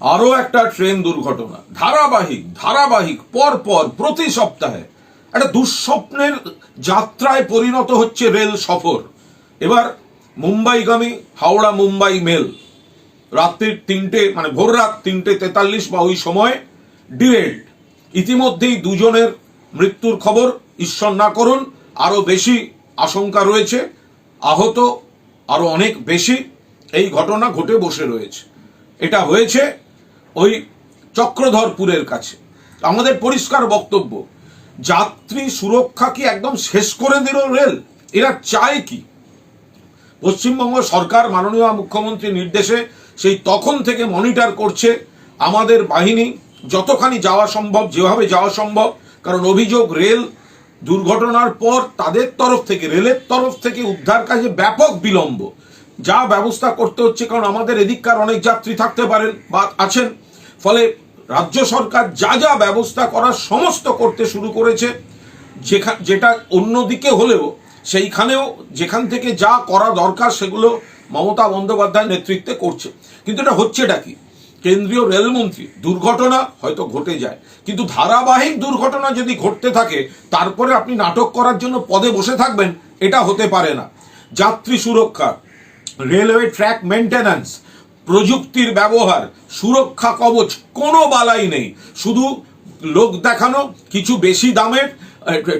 আরও একটা ট্রেন দুর্ঘটনা। ধারাবাহিক ধারাবাহিক পর পর প্রতি সপ্তাহে একটা দুঃস্বপ্নের যাত্রায় পরিণত হচ্ছে রেল সফর। এবার মুম্বাইগামী, হাওড়া মুম্বাই মেল। রাত্রির তিনটে মানে ভোর রাত তিনটে তেতাল্লিশ বা ওই সময় ডিরেল্ড ইতিমধ্যেই দুজনের মৃত্যুর খবর ঈশ্বর না করুন আরও বেশি আশঙ্কা রয়েছে। আহত আরও অনেক বেশি। এই ঘটনা ঘটে বসে রয়েছে। এটা হয়েছে ওই চক্রধরপুরের কাছে। আমাদের পরিষ্কার বক্তব্য, যাত্রী সুরক্ষা কি একদম শেষ করে দিল রেল? এরা চায় কি? পশ্চিমবঙ্গ সরকার, মাননীয় মুখ্যমন্ত্রীর নির্দেশে সেই তখন থেকে মনিটর করছে আমাদের বাহিনী, যতখানি যাওয়া সম্ভব, যেভাবে যাওয়া সম্ভব, কারণ অভিযোগ রেল দুর্ঘটনার পর তাদের তরফ থেকে, রেলের তরফ থেকে উদ্ধার কাজে ব্যাপক বিলম্ব। যা ব্যবস্থা করতে হচ্ছে, কারণ আমাদের এদিককার অনেক যাত্রী থাকতে পারেন বা আছেন। ফলে রাজ্য সরকার যা যা ব্যবস্থা করার সমস্ত করতে শুরু করেছে, যেখা, যেটা অন্যদিকে হলেও, সেইখানেও যেখান থেকে যা করা দরকার সেগুলো মমতা বন্দ্যোপাধ্যায় নেতৃত্বে করছে। কিন্তু এটা হচ্ছেটা কি? কেন্দ্রীয় রেলমন্ত্রী, দুর্ঘটনা হয়তো ঘটে যায়, কিন্তু ধারাবাহিক দুর্ঘটনা যদি ঘটতে থাকে, তারপরে আপনি নাটক করার জন্য পদে বসে থাকবেন, এটা হতে পারে না। যাত্রী সুরক্ষা রেলওয়ে ট্র্যাক মেনটেন্যান্স প্রযুক্তির ব্যবহার, সুরক্ষা কবচ, কোনো বালাই নেই। শুধু লোক দেখানো, কিছু বেশি দামের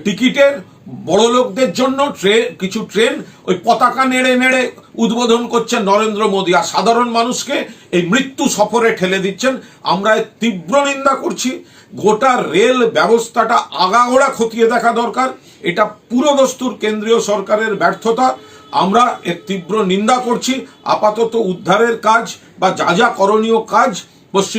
টিকিটের, বড় লোকদের জন্য ট্রেন কিছু ট্রেন ওই পতাকা নেড়ে নেড়ে উদ্বোধন করছেন নরেন্দ্র মোদী। আর সাধারণ মানুষকে এই মৃত্যু সফরে ঠেলে দিচ্ছেন। আমরা তীব্র নিন্দা করছি। গোটা রেল ব্যবস্থাটা আগাগোড়া খতিয়ে দেখা দরকার। এটা পুরো পুরোদস্তুর কেন্দ্রীয় সরকারের ব্যর্থতা। আমরা এর তীব্র নিন্দা করছি। আপাতত উদ্ধারের কাজ বা যা যা করণীয় কাজ পশ্চিম